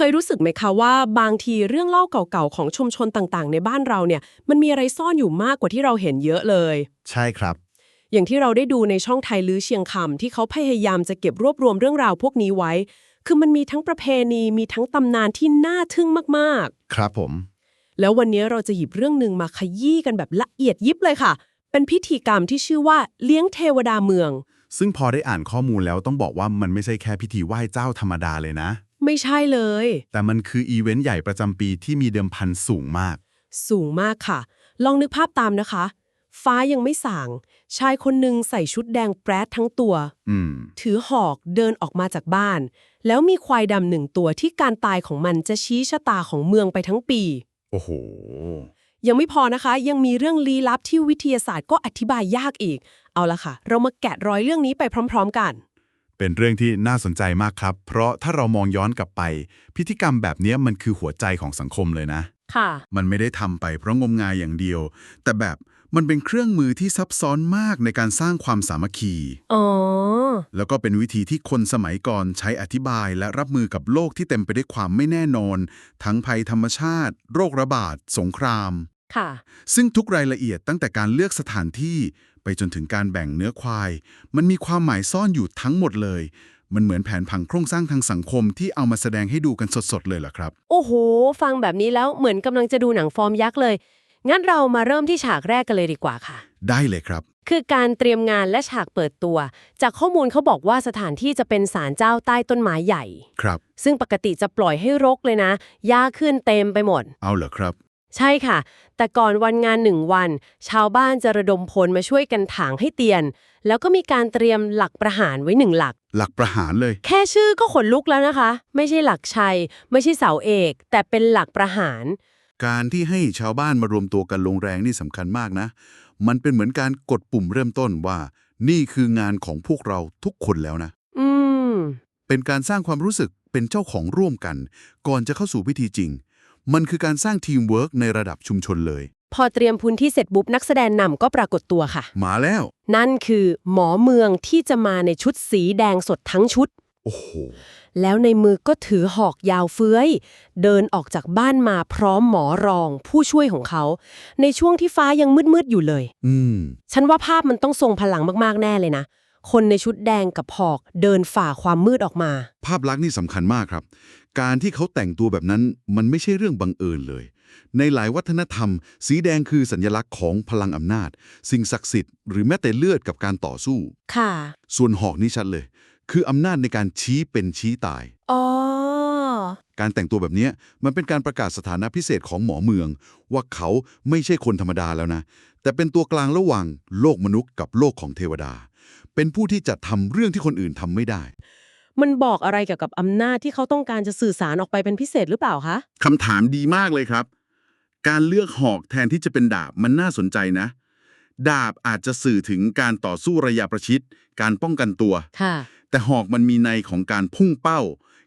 เคยรู้สึกไหมคะว่าบางทีเรื่องเล่าเก่าๆ ของชุมชนต่างๆ ในบ้านเราเนี่ย มันมีอะไรซ่อนอยู่มากกว่าที่เราเห็นเยอะเลย ใช่ครับ อย่างที่เราได้ดูในช่องไทยลื้อเชียงคำที่เขาพยายามจะเก็บรวบรวมเรื่องราวพวกนี้ไว้ คือมันมีทั้งประเพณีมีทั้งตำนานที่น่าทึ่งมากครับผมๆแล้ววันนี้เราจะหยิบเรื่องหนึ่งมาขยี้กันแบบละเอียดยิบเลยค่ะ เป็นพิธีกรรมที่ชื่อว่าเลี้ยงเทวดาเมือง ซึ่งพอได้อ่านข้อมูลแล้วต้องบอกว่ามันไม่ใช่แค่พิธีไหว้เจ้าธรรมดาเลยนะ ไม่ใช่เลย แต่มันคืออีเวนต์ใหญ่ประจำปีที่มีเดิมพันสูงมาก สูงมากค่ะ ลองนึกภาพตามนะคะ ฟ้ายังไม่ส่าง ชายคนหนึ่งใส่ชุดแดงแปรดทั้งตัว อืม ถือหอกเดินออกมาจากบ้าน แล้วมีควายดำหนึ่งตัวที่การตายของมันจะชี้ชะตาของเมืองไปทั้งปี โอ้โห ยังไม่พอนะคะ ยังมีเรื่องลี้ลับที่วิทยาศาสตร์ก็อธิบายยากอีก เอาละค่ะ เรามาแกะรอยเรื่องนี้ไปพร้อม ๆ กัน เป็นเรื่องที่น่าสนใจมากครับ เพราะถ้าเรามองย้อนกลับไป พิธีกรรมแบบเนี้ยมันคือหัวใจของสังคมเลยนะ ค่ะ มันไม่ได้ทำไปเพราะงมงายอย่างเดียว แต่แบบมันเป็นเครื่องมือที่ซับซ้อนมากในการสร้างความสามัคคี อ๋อ แล้วก็เป็นวิธีที่คนสมัยก่อนใช้อธิบายและรับมือกับโลกที่เต็มไปด้วยความไม่แน่นอน ทั้งภัยธรรมชาติ โรคระบาด สงคราม ค่ะ ซึ่งทุกรายละเอียดตั้งแต่การเลือกสถานที่ไป จนถึงการแบ่งเนื้อควาย มันมีความหมายซ่อนอยู่ทั้งหมดเลย มันเหมือนแผนผังโครงสร้างทางสังคมที่เอามาแสดงให้ดูกันสดๆเลยล่ะครับ โอ้โห ฟังแบบนี้แล้วเหมือนกำลังจะดูหนังฟอร์มยักษ์เลย งั้นเรามาเริ่มที่ฉากแรกกันเลยดีกว่าค่ะ ได้เลยครับ คือการเตรียมงานและฉากเปิดตัว จากข้อมูลเขาบอกว่าสถานที่จะเป็นศาลเจ้าใต้ต้นไม้ใหญ่ ครับ ซึ่งปกติจะปล่อยให้รกเลยนะหญ้าขึ้นเต็มไปหมด เอาเหรอครับ ใช่ค่ะ แต่ก่อนวันงานหนึ่งวัน ชาวบ้านจะระดมพลมาช่วยกันถางให้เตียน แล้วก็มีการเตรียมหลักประหารไว้หนึ่งหลัก หลักประหารเลย แค่ชื่อก็ขนลุกแล้วนะคะ ไม่ใช่หลักชัย ไม่ใช่เสาเอก แต่เป็นหลักประหาร การที่ให้ชาวบ้านมารวมตัวกันลงแรงนี่สำคัญมากนะ มันเป็นเหมือนการกดปุ่มเริ่มต้นว่า นี่คืองานของพวกเราทุกคนแล้วนะ อืม เป็นการสร้างความรู้สึกเป็นเจ้าของร่วมกัน ก่อนจะเข้าสู่พิธีจริง มันคือการสร้างทีมเวิร์กในระดับชุมชนเลย พอเตรียมพื้นที่เสร็จปุ๊บนักแสดงนำก็ปรากฏตัวค่ะ มาแล้ว นั่นคือหมอเมืองที่จะมาในชุดสีแดงสดทั้งชุด โอ้โห แล้วในมือก็ถือหอกยาวเฟื้อย เดินออกจากบ้านมาพร้อมหมอรอง ผู้ช่วยของเขา ในช่วงที่ฟ้ายังมืดๆอยู่เลย อืม ฉันว่าภาพมันต้องทรงพลังมากๆแน่เลยนะ คนในชุดแดงกับหอกเดินฝ่าความมืดออกมา ภาพลักษณ์นี่สำคัญมากครับ การที่เขาแต่งตัวแบบนั้นมันไม่ใช่เรื่องบังเอิญเลย ในหลายวัฒนธรรม สีแดงคือสัญลักษณ์ของพลังอำนาจ สิ่งศักดิ์สิทธิ์หรือแม้แต่เลือดกับการต่อสู้ ค่ะ ส่วนหอกนี่ชัดเลย คืออำนาจในการชี้เป็นชี้ตาย อ๋อ การแต่งตัวแบบเนี้ยมันเป็นการประกาศสถานะพิเศษของหมอเมือง ว่าเขาไม่ใช่คนธรรมดาแล้วนะ แต่เป็นตัวกลางระหว่างโลกมนุษย์กับโลกของเทวดา เป็นผู้ที่จะทำเรื่องที่คนอื่นทำไม่ได้ มันบอกอะไรเกี่ยวกับอำนาจที่เขาต้องการจะสื่อสารออกไปเป็นพิเศษหรือเปล่าคะ คำถามดีมากเลยครับ การเลือกหอกแทนที่จะเป็นดาบมันน่าสนใจนะ ดาบอาจจะสื่อถึงการต่อสู้ระยะประชิด การป้องกันตัว ค่ะ แต่หอกมันมีในของการพุ่งเป้า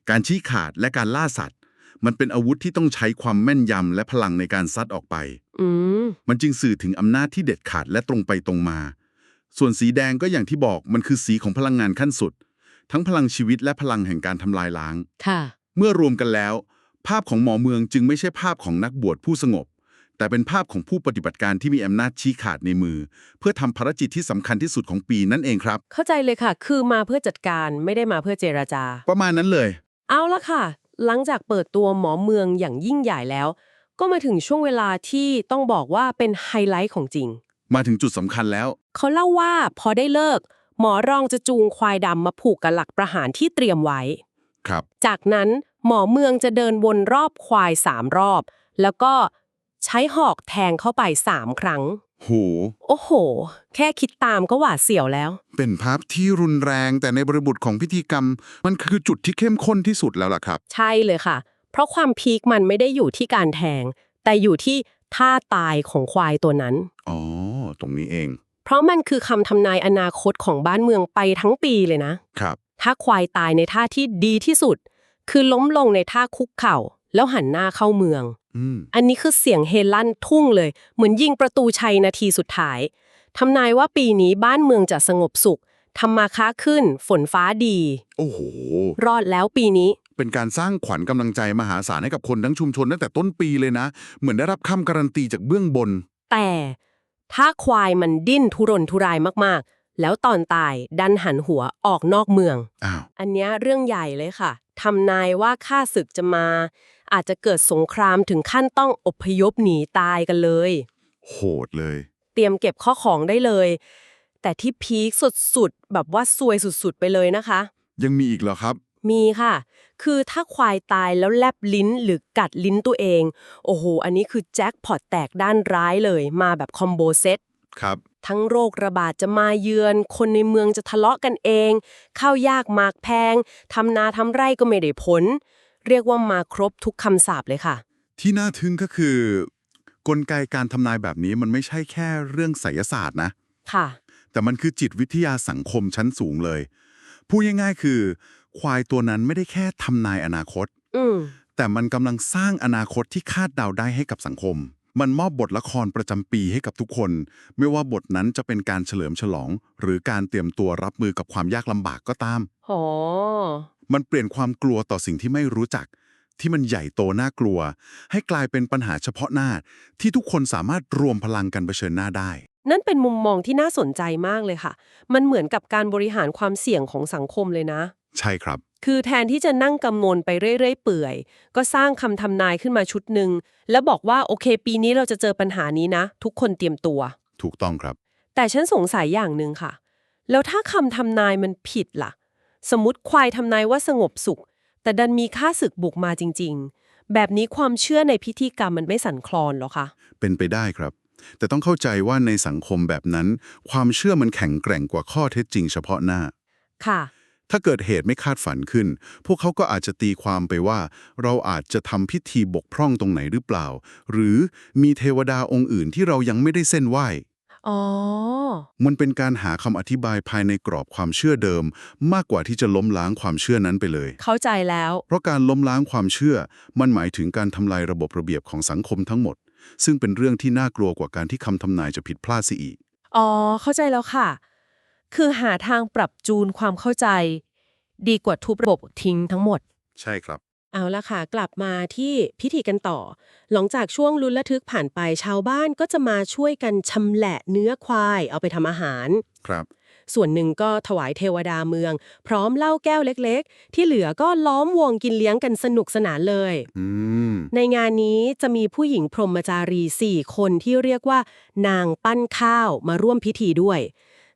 การชี้ขาดและการล่าสัตว์ มันเป็นอาวุธที่ต้องใช้ความแม่นยำและพลังในการซัดออกไป อืม มันจึงสื่อถึงอำนาจที่เด็ดขาดและตรงไปตรงมา ส่วนสีแดงก็อย่างที่บอกมันคือสีของพลังงานขั้นสุด ทั้งพลังชีวิตและพลังแห่งการทำลายล้าง ค่ะ เมื่อรวมกันแล้ว ภาพของหมอเมืองจึงไม่ใช่ภาพของนักบวชผู้สงบ แต่เป็นภาพของผู้ปฏิบัติการที่มีอำนาจชี้ขาดในมือ เพื่อทำภารกิจที่สำคัญที่สุดของปีนั่นเองครับ เข้าใจเลยค่ะ คือมาเพื่อจัดการไม่ได้มาเพื่อเจราจา ประมาณนั้นเลย เอาละค่ะ หลังจากเปิดตัวหมอเมืองอย่างยิ่งใหญ่แล้ว ก็มาถึงช่วงเวลาที่ต้องบอกว่าเป็นไฮไลท์ของจริง มาถึงจุดสำคัญแล้ว เขาเล่าว่าพอได้เลิก หมอรองจะจูงควายดำมาผูกกับหลักประหารที่เตรียมไว้ ครับ จากนั้นหมอเมืองจะเดินวนรอบควายสามรอบ แล้วก็ใช้หอกแทงเข้าไปสามครั้ง โห โอ้โห แค่คิดตามก็หวาดเสียวแล้ว เป็นภาพที่รุนแรงแต่ในบริบทของพิธีกรรม มันคือจุดที่เข้มข้นที่สุดแล้วล่ะครับ ใช่เลยค่ะ เพราะความพีคมันไม่ได้อยู่ที่การแทง แต่อยู่ที่ท่าตายของควายตัวนั้น อ๋อ ตรงนี้เองเพ ราะมันคือคำทำนายอนาคตของบ้านเมืองไปทั้งปีเลยนะ ครับ ถ้าควายตายในท่าที่ดีที่สุด คือล้มลงในท่าคุกเข่า แล้วหันหน้าเข้าเมือง อืม อันนี้คือเสียงเฮลั่นทุ่งเลย เหมือนยิงประตูชัยนาทีสุดท้ายทำนายว่าปีนี้บ้านเมืองจะสงบสุขทำมาค้าขึ้น ฝนฟ้าดี โอ้โห รอดแล้วปีนี้ เป็นการสร้างขวัญกำลังใจมหาศาลให้กับคนทั้งชุมชนตั้งแต่ต้นปีเลยนะ เหมือนได้รับคำการันตีจากเบื้องบน แต่ ถ้าควายมันดิ้นทุรนทุรายมากๆ แล้วตอนตายดันหันหัวออกนอกเมือง อ้าว อันเนี้ยเรื่องใหญ่เลยค่ะ ทำนายว่าข้าศึกจะมา อาจจะเกิดสงครามถึงขั้นต้องอพยพหนีตายกันเลย โหดเลย เตรียมเก็บข้อของได้เลย แต่ที่พีคสุดๆ แบบว่าซวยสุดๆ ไปเลยนะคะ ยังมีอีกเหรอครับ มีค่ะ คือถ้าควายตายแล้วแลบลิ้นหรือกัดลิ้นตัวเอง โอ้โห อันนี้คือแจ็คพอตแตกด้านร้ายเลย มาแบบคอมโบเซต ครับ ทั้งโรคระบาดจะมาเยือน คนในเมืองจะทะเลาะกันเอง ข้าวยากหมากแพง ทำนาทำไร่ก็ไม่ได้ผล เรียกว่ามาครบทุกคำสาปเลยค่ะ ที่น่าทึ่งก็คือ กลไกการทำนายแบบนี้มันไม่ใช่แค่เรื่องไสยศาสตร์นะ ค่ะ แต่มันคือจิตวิทยาสังคมชั้นสูงเลย พูดง่ายๆคือ ควายตัวนั้นไม่ได้แค่ทำนายอนาคต อืมแต่มันกำลังสร้างอนาคตที่คาดเดาได้ให้กับสังคม มันมอบบทละครประจำปีให้กับทุกคน ไม่ว่าบทนั้นจะเป็นการเฉลิมฉลอง หรือการเตรียมตัวรับมือกับความยากลำบากก็ตามอ๋อมันเปลี่ยนความกลัวต่อสิ่งที่ไม่รู้จัก ที่มันใหญ่โตน่ากลัว ให้กลายเป็นปัญหาเฉพาะหน้า ที่ทุกคนสามารถรวมพลังกันเผชิญหน้าได้ นั่นเป็นมุมมองที่น่าสนใจมากเลยค่ะ มันเหมือนกับการบริหารความเสี่ยงของสังคมเลยนะ ใช่ครับ คือแทนที่จะนั่งกำนนไปเรื่อยๆเปื่อย ก็สร้างคำทำนายขึ้นมาชุดหนึ่งแล้วบอกว่าโอเค ปีนี้เราจะเจอปัญหานี้นะ ทุกคนเตรียมตัว ถูกต้องครับ แต่ฉันสงสัยอย่างหนึ่งค่ะ แล้วถ้าคำทำนายมันผิดล่ะ สมมติควายทำนายว่าสงบสุข แต่ดันมีค่าศึกบุกมาจริง ๆ แบบนี้ความเชื่อในพิธีกรรมมันไม่สั่นคลอนเหรอคะเป็นไปได้ครับแต่ต้องเข้าใจว่าในสังคมแบบนั้น ความเชื่อมันแข็งแกร่งกว่าข้อเท็จจริงเฉพาะหน้า ค่ะ ถ้าเกิดเหตุไม่คาดฝันขึ้น พวกเขาก็อาจจะตีความไปว่า เราอาจจะทำพิธีบกพร่องตรงไหนหรือเปล่า หรือมีเทวดาองค์อื่นที่เรายังไม่ได้เส้นไหว้อ๋อ มันเป็นการหาคำอธิบายภายในกรอบความเชื่อเดิม มากกว่าที่จะล้มล้างความเชื่อนั้นไปเลย เข้าใจแล้ว เพราะการล้มล้างความเชื่อ มันหมายถึงการทำลายระบบระเบียบของสังคมทั้งหมด ซึ่งเป็นเรื่องที่น่ากลัวกว่าการที่คำทำนายจะผิดพลาดเสียอีก อ๋อ เข้าใจแล้วค่ะ คือหาทางปรับจูนความเข้าใจ ดีกว่าทุบระบบทิ้งทั้งหมด ใช่ครับ เอาละค่ะ กลับมาที่พิธีกันต่อ หลังจากช่วงลุ้นระทึกผ่านไปชาวบ้านก็จะมาช่วยกันชำแหละเนื้อควายเอาไปทำอาหาร ครับ ส่วนหนึ่งก็ถวายเทวดาเมือง พร้อมเหล้าแก้วเล็กๆ ที่เหลือก็ล้อมวงกินเลี้ยงกันสนุกสนานเลย อืม ในงานนี้จะมีผู้หญิงพรหมจารี 4 คนที่เรียกว่านางปั้นข้าวมาร่วมพิธีด้วย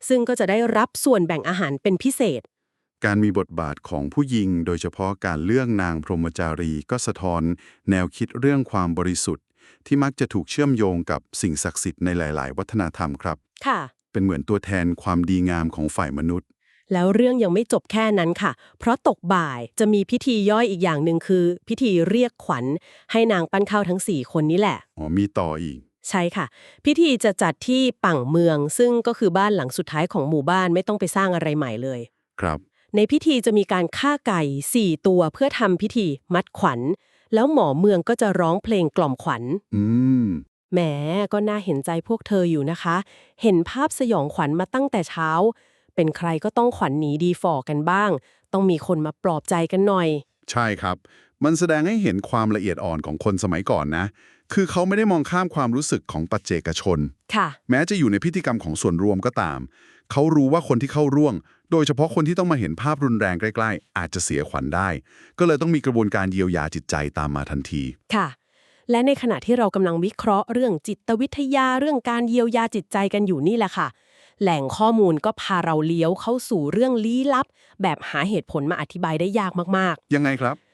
ซึ่งก็จะได้รับส่วนแบ่งอาหารเป็นพิเศษ การมีบทบาทของผู้หญิง โดยเฉพาะการเลือกนางพรหมจารีก็สะท้อน แนวคิดเรื่องความบริสุทธิ์ ที่มักจะถูกเชื่อมโยงกับสิ่งศักดิ์สิทธิ์ในหลาย ๆ วัฒนธรรมครับ ค่ะ เป็นเหมือนตัวแทนความดีงามของฝ่ายมนุษย์ แล้วเรื่องยังไม่จบแค่นั้นค่ะ เพราะตกบ่ายจะมีพิธีย่อยอีกอย่างหนึ่งคือ พิธีเรียกขวัญ ให้นางปั้นข้าวทั้ง4คนนี้แหละ อ๋อมีต่ออีก ใช่ค่ะ พิธีจะจัดที่ปั่งเมือง ซึ่งก็คือบ้านหลังสุดท้ายของหมู่บ้านไม่ต้องไปสร้างอะไรใหม่เลย ครับ ในพิธีจะมีการฆ่าไก่4ตัวเพื่อทำพิธีมัดขวัญ แล้วหมอเมืองก็จะร้องเพลงกล่อมขวัญ อืม แหมก็น่าเห็นใจพวกเธออยู่นะคะ เห็นภาพสยองขวัญมาตั้งแต่เช้า เป็นใครก็ต้องขวัญหนีดีฝ่อกันบ้าง ต้องมีคนมาปลอบใจกันหน่อย ใช่ครับ มันแสดงให้เห็นความละเอียดอ่อนของคนสมัยก่อนนะ คือเขาไม่ได้มองข้ามความรู้สึกของปัจเจกชน ค่ะ แม้จะอยู่ในพิธีกรรมของส่วนรวมก็ตาม เขารู้ว่าคนที่เข้าร่วง โดยเฉพาะคนที่ต้องมาเห็นภาพรุนแรงใกล้ๆ อาจจะเสียขวัญได้ ก็เลยต้องมีกระบวนการเยียวยาจิตใจตามมาทันที ค่ะ และในขณะที่เรากำลังวิเคราะห์เรื่องจิตวิทยาเรื่องการเยียวยาจิตใจกันอยู่นี่แหละค่ะ แหล่งข้อมูลก็พาเราเลี้ยวเข้าสู่เรื่องลี้ลับ แบบหาเหตุผลมาอธิบายได้ยากมากยังไงครับๆ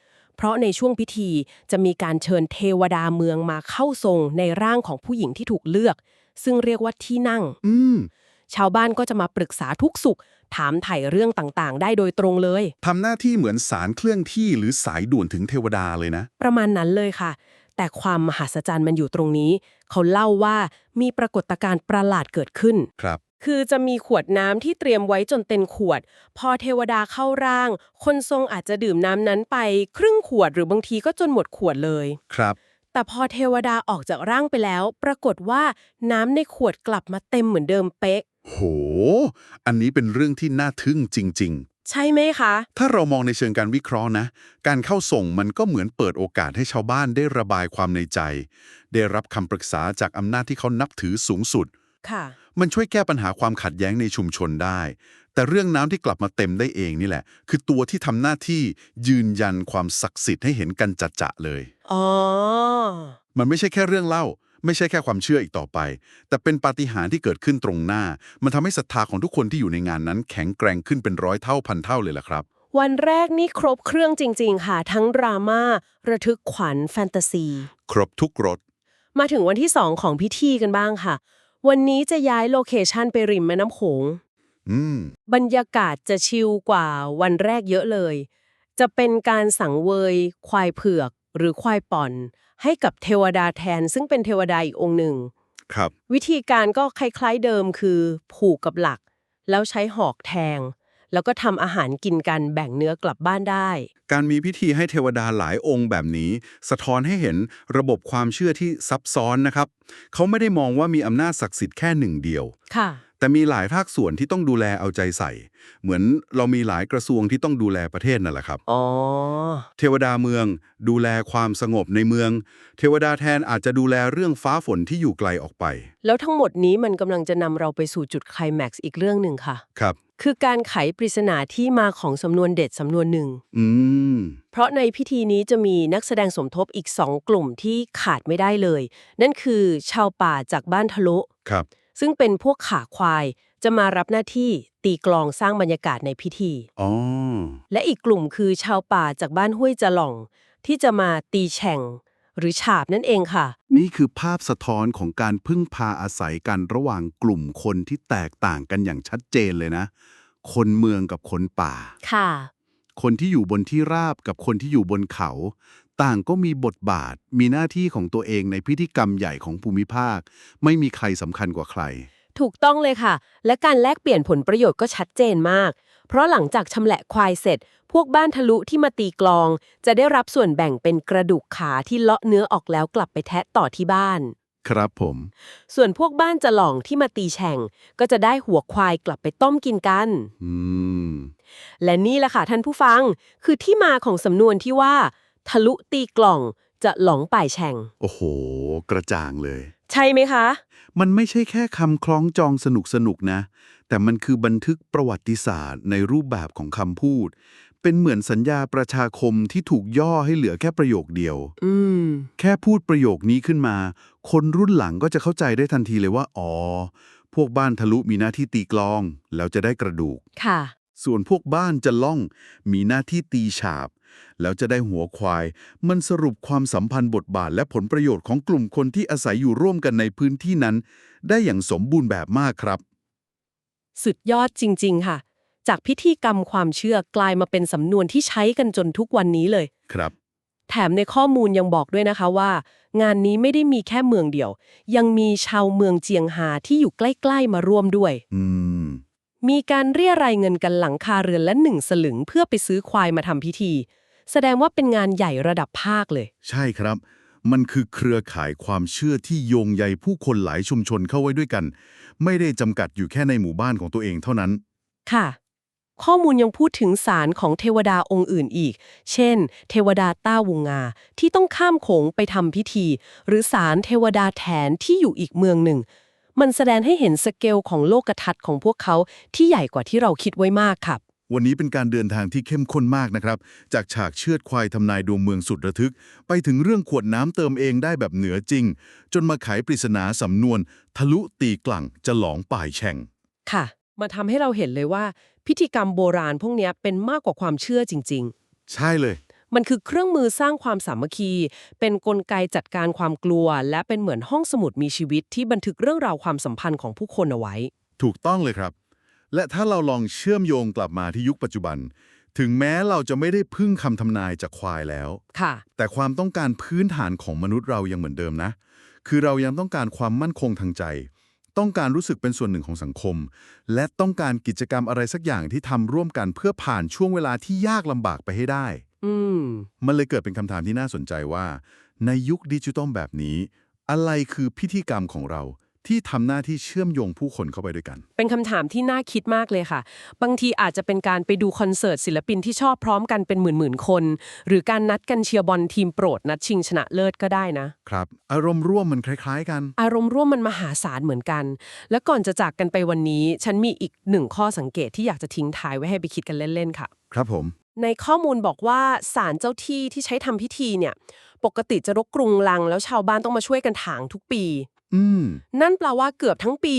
เพราะในช่วงพิธีจะมีการเชิญเทวดาเมืองมาเข้าทรงในร่างของผู้หญิงที่ถูกเลือก ซึ่งเรียกว่าที่นั่ง อืม ชาวบ้านก็จะมาปรึกษาทุกสุข ถามไถ่เรื่องต่างๆ ได้โดยตรงเลย ทำหน้าที่เหมือนสารเคลื่อนที่หรือสายด่วนถึงเทวดาเลยนะ ประมาณนั้นเลยค่ะ แต่ความมหัศจรรย์มันอยู่ตรงนี้ เขาเล่าว่ามีปรากฏการณ์ประหลาดเกิดขึ้น ครับ คือจะมีขวดน้ำที่เตรียมไว้จนเต็มขวด พอเทวดาเข้าร่าง คนทรงอาจจะดื่มน้ำนั้นไป ครึ่งขวดหรือบางทีก็จนหมดขวดเลย ครับ แต่พอเทวดาออกจากร่างไปแล้ว ปรากฏว่าน้ำในขวดกลับมาเต็มเหมือนเดิมเป๊ะ โห อันนี้เป็นเรื่องที่น่าทึ่งจริงใช่ไหมคะ ถ้าเรามองในเชิงการวิเคราะห์นะ การเข้าส่งมันก็เหมือนเปิดโอกาสให้ชาวบ้านได้ระบายความในใจ ได้รับคำปรึกษาจากอำนาจที่เขานับถือสูงสุด ค่ะ มันช่วยแก้ปัญหาความขัดแย้งในชุมชนได้ แต่เรื่องน้ำที่กลับมาเต็มได้เองนี่แหละ คือตัวที่ทำหน้าที่ยืนยันความศักดิ์สิทธิ์ให้เห็นกันจัดๆเลยอ๋อมันไม่ใช่แค่เรื่องเล่า ไม่ใช่แค่ความเชื่ออีกต่อไป แต่เป็นปาฏิหาริย์ที่เกิดขึ้นตรงหน้า มันทำให้ศรัทธาของทุกคนที่อยู่ในงานนั้น แข็งแกร่งขึ้นเป็นร้อยเท่าพันเท่าเลยล่ะครับวันแรกนี่ครบเครื่องจริง ๆ ค่ะ ทั้งดราม่าระทึกขวัญแฟนตาซี ครบทุกรสมาถึงวันที่2ของพิธีกันบ้างค่ะ วันนี้จะย้ายโลเคชันไปริมแม่น้ำโขงอืม บรรยากาศจะชิลกว่าวันแรกเยอะเลย จะเป็นการสังเวยควายเผือกหรือควายป่อน ให้กับเทวดาแทน ซึ่งเป็นเทวดาอีกองค์หนึ่ง ครับ วิธีการก็คล้ายๆเดิมคือ ผูกกับหลัก แล้วใช้หอกแทง แล้วก็ทำอาหารกินกันแบ่งเนื้อกลับบ้านได้ การมีพิธีให้เทวดาหลายองค์แบบนี้ สะท้อนให้เห็นระบบความเชื่อที่ซับซ้อนนะครับ เขาไม่ได้มองว่ามีอำนาจศักดิ์สิทธิ์แค่หนึ่งเดียว ค่ะ แต่มีหลายภาคส่วนที่ต้องดูแลเอาใจใส่ เหมือนเรามีหลายกระทรวงที่ต้องดูแลประเทศนั่นแหละครับ อ๋อ เทวดาเมือง ดูแลความสงบในเมือง เทวดาแทนอาจจะดูแลเรื่องฟ้าฝนที่อยู่ไกลออกไป แล้วทั้งหมดนี้มันกำลังจะนำเราไปสู่จุดไคลแม็กซ์อีกเรื่องหนึ่งค่ะ ครับ คือการไขปริศนาที่มาของสำนวนเด็ดสำนวนหนึ่ง อืม เพราะในพิธีนี้จะมีนักแสดงสมทบอีกสองกลุ่มที่ขาดไม่ได้เลย นั่นคือชาวป่าจากบ้านทะลุครับ ซึ่งเป็นพวกขาควายจะมารับหน้าที่ตีกลองสร้างบรรยากาศในพิธี อ๋อ และอีกกลุ่มคือชาวป่าจากบ้านห้วยจะหล่อง ที่จะมาตีแฉ่ง หรือฉาบนั่นเองค่ะ นี่คือภาพสะท้อนของการพึ่งพาอาศัยกันระหว่างกลุ่มคนที่แตกต่างกันอย่างชัดเจนเลยนะ คนเมืองกับคนป่า ค่ะ คนที่อยู่บนที่ราบกับคนที่อยู่บนเขา ต่างก็มีบทบาท มีหน้าที่ของตัวเองในพิธีกรรมใหญ่ของภูมิภาค ไม่มีใครสำคัญกว่าใคร ถูกต้องเลยค่ะ และการแลกเปลี่ยนผลประโยชน์ก็ชัดเจนมาก เพราะหลังจากชำแหละควายเสร็จ พวกบ้านทะลุที่มาตีกลอง จะได้รับส่วนแบ่งเป็นกระดูกขาที่เลาะเนื้อออกแล้วกลับไปแทะต่อที่บ้าน ครับผม ส่วนพวกบ้านจะหล่องที่มาตีแฉ่ง ก็จะได้หัวควายกลับไปต้มกินกัน อืม และนี่แหละค่ะท่านผู้ฟัง คือที่มาของสำนวนที่ว่า ทะลุตีกล่องจะหลงป่ายแฉ่ง โอ้โห กระจ่างเลย ใช่ไหมคะ มันไม่ใช่แค่คำคล้องจองสนุกสนุกๆนะ แต่มันคือบันทึกประวัติศาสตร์ในรูปแบบของคำพูด เป็นเหมือนสัญญาประชาคมที่ถูกย่อให้เหลือแค่ประโยคเดียว อืม แค่พูดประโยคนี้ขึ้นมา คนรุ่นหลังก็จะเข้าใจได้ทันทีเลยว่า อ๋อ พวกบ้านทะลุมีหน้าที่ตีกลอง แล้วจะได้กระดูก ค่ะ ส่วนพวกบ้านจะล่อง มีหน้าที่ตีฉาบ แล้วจะได้หัวควาย มันสรุปความสัมพันธ์บทบาทและผลประโยชน์ของกลุ่มคนที่อาศัยอยู่ร่วมกันในพื้นที่นั้น ได้อย่างสมบูรณ์แบบมากครับ สุดยอดจริง ๆ ค่ะ จากพิธีกรรมความเชื่อกลายมาเป็นสำนวนที่ใช้กันจนทุกวันนี้เลย ครับ แถมในข้อมูลยังบอกด้วยนะคะว่า งานนี้ไม่ได้มีแค่เมืองเดียว ยังมีชาวเมืองเจียงหาที่อยู่ใกล้ ๆ มาร่วมด้วย อืม มีการเรียรายเงินกันหลังคาเรือนละหนึ่งสลึงเพื่อไปซื้อควายมาทำพิธี แสดงว่าเป็นงานใหญ่ระดับภาคเลย ใช่ครับ มันคือเครือข่ายความเชื่อที่โยงใยผู้คนหลายชุมชนเข้าไว้ด้วยกัน ไม่ได้จำกัดอยู่แค่ในหมู่บ้านของตัวเองเท่านั้น ค่ะ ข้อมูลยังพูดถึงสารของเทวดาองค์อื่นอีก เช่น เทวดาต้าวงงา ที่ต้องข้ามโขงไปทำพิธี หรือสารเทวดาแถนที่อยู่อีกเมืองหนึ่ง มันแสดงให้เห็นสเกลของโลกทัศน์ของพวกเขาที่ใหญ่กว่าที่เราคิดไว้มากครับ วันนี้เป็นการเดินทางที่เข้มข้นมากนะครับ จากฉากเชือดควายทำนายดวงเมืองสุดระทึก ไปถึงเรื่องขวดน้ำเติมเองได้แบบเหนือจริง จนมาไขปริศนาสำนวน ทะลุตีกลั่งจะหลองป่ายแช่ง ค่ะ มาทำให้เราเห็นเลยว่า พิธีกรรมโบราณพวกเนี้ยเป็นมากกว่าความเชื่อจริง ๆ ใช่เลย มันคือเครื่องมือสร้างความสามัคคี เป็นนกลไกจัดการความกลัว และเป็นเหมือนห้องสมุดมีชีวิตที่บันทึกเรื่องราวความสัมพันธ์ของผู้คนเอาไว้ ถูกต้องเลยครับ และถ้าเราลองเชื่อมโยงกลับมาที่ยุคปัจจุบัน ถึงแม้เราจะไม่ได้พึ่งคำทำนายจากควายแล้ว ค่ะ แต่ความต้องการพื้นฐานของมนุษย์เรายังเหมือนเดิมนะ คือเรายังต้องการความมั่นคงทางใจ ต้องการรู้สึกเป็นส่วนหนึ่งของสังคม และต้องการกิจกรรมอะไรสักอย่างที่ทำร่วมกันเพื่อผ่านช่วงเวลาที่ยากลำบากไปให้ได้ อืม มันเลยเกิดเป็นคำถามที่น่าสนใจว่า ในยุคดิจิทัลแบบนี้ อะไรคือพิธีกรรมของเรา ที่ทำหน้าที่เชื่อมโยงผู้คนเข้าไปด้วยกัน เป็นคำถามที่น่าคิดมากเลยค่ะ บางทีอาจจะเป็นการไปดูคอนเสิร์ตศิลปินที่ชอบพร้อมกันเป็นหมื่นๆคน หรือการนัดกันเชียร์บอลทีมโปรดนัดชิงชนะเลิศก็ได้นะครับ อารมณ์ร่วมมันคล้ายๆ กัน อารมณ์ร่วมมันมหาศาลเหมือนกัน และก่อนจะจากกันไปวันนี้ ฉันมีอีกหนึ่งข้อสังเกตที่อยากจะทิ้งท้ายไว้ให้ไปคิดกันเล่นๆค่ะ ครับผม ในข้อมูลบอกว่าศาลเจ้าที่ที่ใช้ทำพิธีเนี่ย ปกติจะรกกรุงลัง แล้วชาวบ้านต้องมาช่วยกันถางทุกปี อืม นั่นแปลว่าเกือบทั้งปี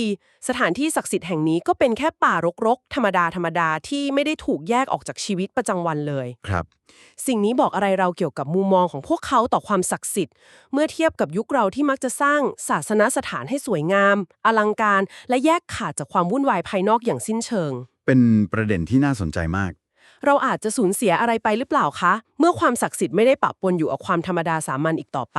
สถานที่ศักดิ์สิทธิ์แห่งนี้ก็เป็นแค่ป่ารกๆ ธรรมดาธรรมดาที่ไม่ได้ถูกแยกออกจากชีวิตประจำวันเลย ครับ สิ่งนี้บอกอะไรเราเกี่ยวกับมุมมองของพวกเขาต่อความศักดิ์สิทธิ์ เมื่อเทียบกับยุคเราที่มักจะสร้างศาสนสถานให้สวยงาม อลังการ และแยกขาดจากความวุ่นวายภายนอกอย่างสิ้นเชิง เป็นประเด็นที่น่าสนใจมาก เราอาจจะสูญเสียอะไรไปหรือเปล่าคะ เมื่อความศักดิ์สิทธิ์ไม่ได้ปะปนอยู่กับความธรรมดาสามัญอีกต่อไป